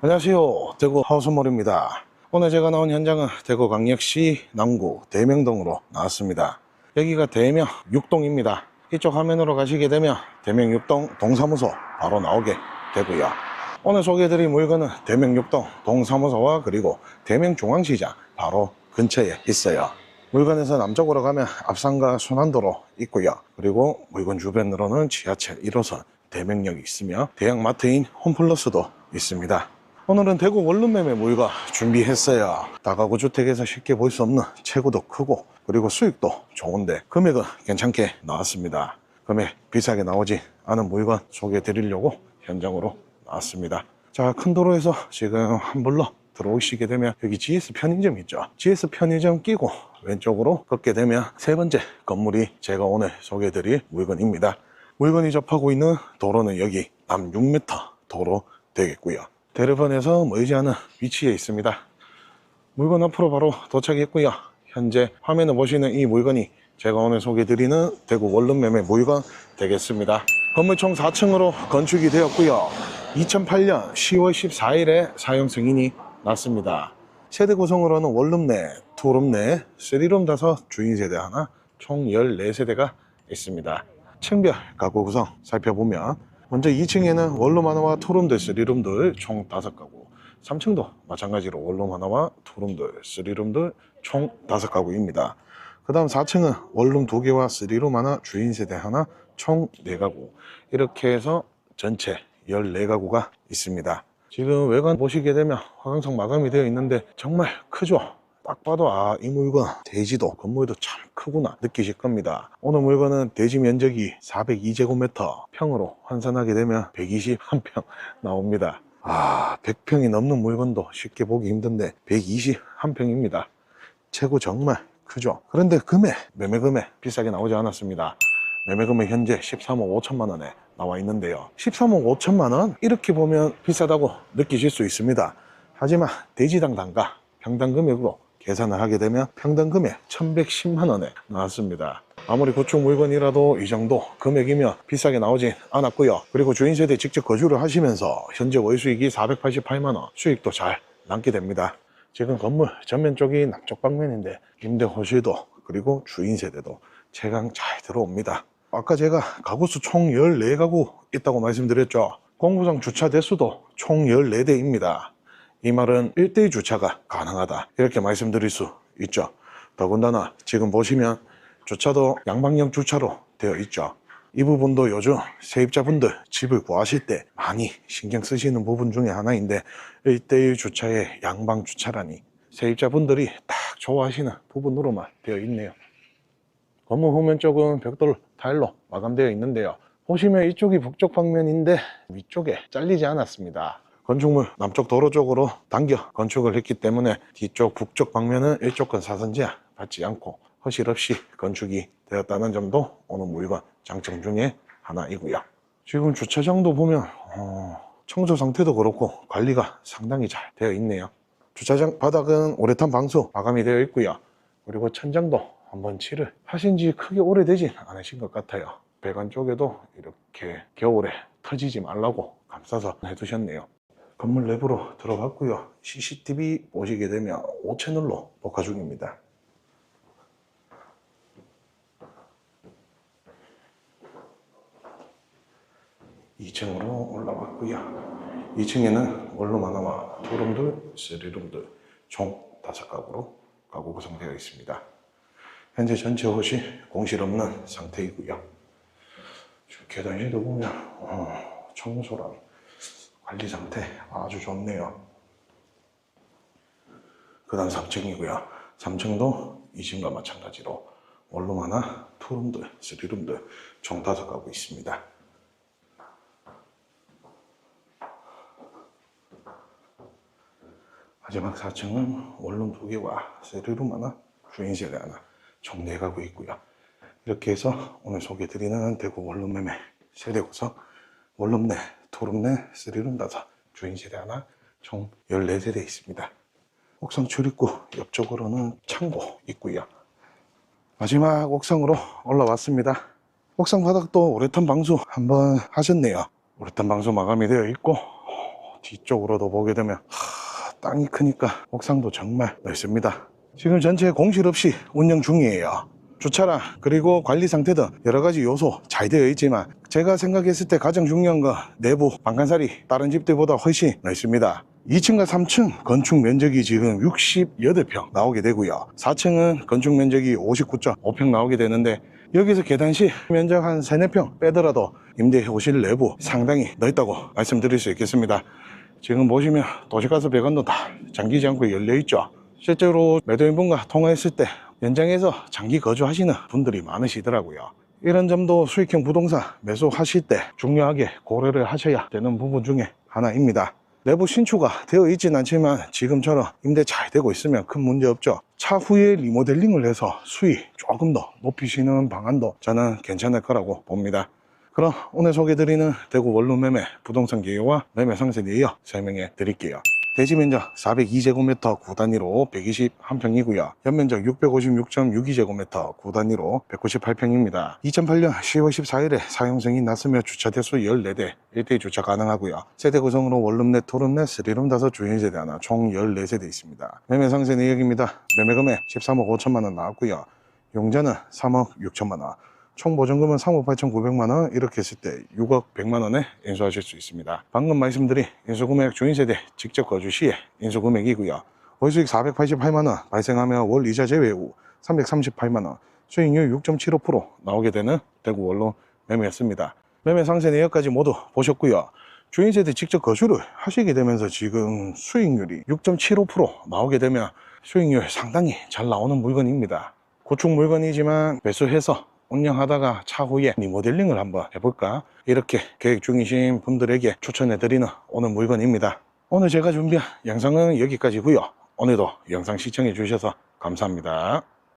안녕하세요. 대구 하우스몰입니다. 오늘 제가 나온 현장은 대구 강력시 남구 대명동으로 나왔습니다. 여기가 대명 6동입니다. 이쪽 화면으로 가시게 되면 대명 6동 동사무소 바로 나오게 되고요. 오늘 소개해드릴 물건은 대명 6동 동사무소와 그리고 대명 중앙시장 바로 근처에 있어요. 물건에서 남쪽으로 가면 앞산과 순환도로 있고요. 그리고 물건 주변으로는 지하철 1호선 대명역이 있으며 대형마트인 홈플러스도 있습니다. 오늘은 대구 원룸 매매 물건 준비했어요. 다가구 주택에서 쉽게 볼 수 없는 체구도 크고 그리고 수익도 좋은데 금액은 괜찮게 나왔습니다. 금액 비싸게 나오지 않은 물건 소개해 드리려고 현장으로 나왔습니다. 자, 큰 도로에서 지금 한불로 들어오시게 되면 여기 GS 편의점 있죠. GS 편의점 끼고 왼쪽으로 걷게 되면 세 번째 건물이 제가 오늘 소개해 드릴 물건입니다. 물건이 접하고 있는 도로는 여기 남 6m 도로 되겠고요. 대르번에서 멀지 않은 위치에 있습니다. 물건 앞으로 바로 도착했고요. 현재 화면에 보시는 이 물건이 제가 오늘 소개드리는 대구 원룸 매매 물건 되겠습니다. 건물 총 4층으로 건축이 되었고요. 2008년 10월 14일에 사용 승인이 났습니다. 세대 구성으로는 원룸 내, 투룸 내, 쓰리룸 다섯, 주인 세대 하나, 총 14세대가 있습니다. 층별 가구 구성 살펴보면 먼저 2층에는 원룸 하나와 투룸들, 쓰리룸들 총 5가구 3층도 마찬가지로 원룸 하나와 투룸들, 쓰리룸들 총 5가구입니다. 그 다음 4층은 원룸 2개와 쓰리룸 하나, 주인 세대 하나 총 4가구 이렇게 해서 전체 14가구가 있습니다. 지금 외관 보시게 되면 화강석 마감이 되어 있는데 정말 크죠? 딱 봐도 아 이 물건 대지도 건물도 참 크구나 느끼실 겁니다. 오늘 물건은 대지 면적이 402제곱미터 평으로 환산하게 되면 121평 나옵니다. 아 100평이 넘는 물건도 쉽게 보기 힘든데 121평입니다. 최고 정말 크죠? 그런데 금액 매매 금액 비싸게 나오지 않았습니다. 매매 금액 현재 13억 5천만 원에 나와 있는데요. 13억 5천만 원 이렇게 보면 비싸다고 느끼실 수 있습니다. 하지만 대지당 단가 평당 금액으로 계산을 하게 되면 평당 금액 1110만 원에 나왔습니다. 아무리 고축 물건이라도 이 정도 금액이면 비싸게 나오진 않았고요. 그리고 주인 세대 직접 거주를 하시면서 현재 월수익이 488만 원, 수익도 잘 남게 됩니다. 지금 건물 전면 쪽이 남쪽 방면인데 임대 호실도 그리고 주인 세대도 채광 잘 들어옵니다. 아까 제가 가구수 총 14가구 있다고 말씀드렸죠. 공구장 주차 대수도 총 14대입니다. 이 말은 1대1 주차가 가능하다. 이렇게 말씀드릴 수 있죠. 더군다나 지금 보시면 주차도 양방향 주차로 되어 있죠. 이 부분도 요즘 세입자분들 집을 구하실 때 많이 신경 쓰시는 부분 중에 하나인데 1대1 주차의 양방 주차라니 세입자분들이 딱 좋아하시는 부분으로만 되어 있네요. 건물 후면 쪽은 벽돌 타일로 마감되어 있는데요. 보시면 이쪽이 북쪽 방면인데 위쪽에 잘리지 않았습니다 건축물 남쪽 도로 쪽으로 당겨 건축을 했기 때문에 뒤쪽 북쪽 방면은 일조 건 사선제한 받지 않고 허실 없이 건축이 되었다는 점도 오늘 물건 장점 중에 하나이고요. 지금 주차장도 보면 어, 청소 상태도 그렇고 관리가 상당히 잘 되어 있네요. 주차장 바닥은 우레탄 방수 마감이 되어 있고요. 그리고 천장도 한번 칠을 하신 지 크게 오래되진 않으신 것 같아요. 배관 쪽에도 이렇게 겨울에 터지지 말라고 감싸서 해두셨네요. 건물 내부로 들어갔고요. CCTV 보시게 되면 5채널로 녹화 중입니다. 이층으로 올라왔고요. 2층에는 원룸 하나와 투룸들, 쓰리룸들 총 다섯 가구로 가구 구성되어 있습니다. 현재 전체 옷이 공실 없는 상태이고요. 계단실도 보면 어, 청소랑 관리 상태 아주 좋네요. 그 다음 3층이고요. 3층도 2층과 마찬가지로 원룸 하나, 투룸들, 쓰리룸들 총 다섯 가구 있습니다. 마지막 4층은 원룸 두 개와 쓰리룸 하나, 주인 세대 하나 총 4가구 있고요. 이렇게 해서 오늘 소개드리는 대구 원룸 매매 세대 구성 원룸 내, 투룸 내, 쓰리룸 다섯 주인 세대 하나 총 14세대 있습니다. 옥상 출입구 옆쪽으로는 창고 있고요. 마지막 옥상으로 올라왔습니다. 옥상 바닥도 우레탄 방수 한번 하셨네요. 우레탄 방수 마감이 되어 있고 뒤쪽으로도 보게 되면 하, 땅이 크니까 옥상도 정말 넓습니다. 지금 전체 공실 없이 운영 중이에요. 주차랑 그리고 관리 상태 등 여러 가지 요소 잘 되어 있지만 제가 생각했을 때 가장 중요한 건 내부 방간살이 다른 집들보다 훨씬 넓습니다. 2층과 3층 건축 면적이 지금 68평 나오게 되고요. 4층은 건축 면적이 59.5평 나오게 되는데 여기서 계단시 면적 한 3, 4평 빼더라도 임대해오실 내부 상당히 넓다고 말씀드릴 수 있겠습니다. 지금 보시면 도시가스 배관도 다 잠기지 않고 열려있죠. 실제로 매도인분과 통화했을 때 연장해서 장기 거주하시는 분들이 많으시더라고요. 이런 점도 수익형 부동산 매수하실 때 중요하게 고려를 하셔야 되는 부분 중에 하나입니다. 내부 신축가 되어 있진 않지만 지금처럼 임대 잘 되고 있으면 큰 문제 없죠. 차후에 리모델링을 해서 수익 조금 더 높이시는 방안도 저는 괜찮을 거라고 봅니다. 그럼 오늘 소개드리는 대구 원룸 매매 부동산 개요와 매매 상세에 이어 설명해 드릴게요. 대지 면적 402제곱미터 9단위로 121평이고요. 연면적 656.62제곱미터 9단위로 198평입니다. 2008년 10월 14일에 사용승이 났으며 주차 대수 14대, 1대 주차 가능하고요. 세대 구성으로 원룸 넷, 투룸 넷, 쓰리룸 다섯 주인 세대 하나, 총 14세대 있습니다. 매매 상세 내역입니다. 매매 금액 13억 5천만 원 나왔고요. 용자는 3억 6천만 원. 총 보증금은 3억 8,900만 원 이렇게 했을 때 6억 100만 원에 인수하실 수 있습니다. 방금 말씀드린 인수금액 주인세대 직접 거주 시에 인수금액이고요. 월수익 488만 원 발생하며 월 이자 제외 후 338만 원 수익률 6.75% 나오게 되는 대구 원로 매매였습니다. 매매 상세 내역까지 모두 보셨고요. 주인세대 직접 거주를 하시게 되면서 지금 수익률이 6.75% 나오게 되면 수익률 상당히 잘 나오는 물건입니다. 고축 물건이지만 매수해서 운영하다가 차후에 리모델링을 한번 해볼까? 이렇게 계획 중이신 분들에게 추천해드리는 오늘 물건입니다. 오늘 제가 준비한 영상은 여기까지고요. 오늘도 영상 시청해 주셔서 감사합니다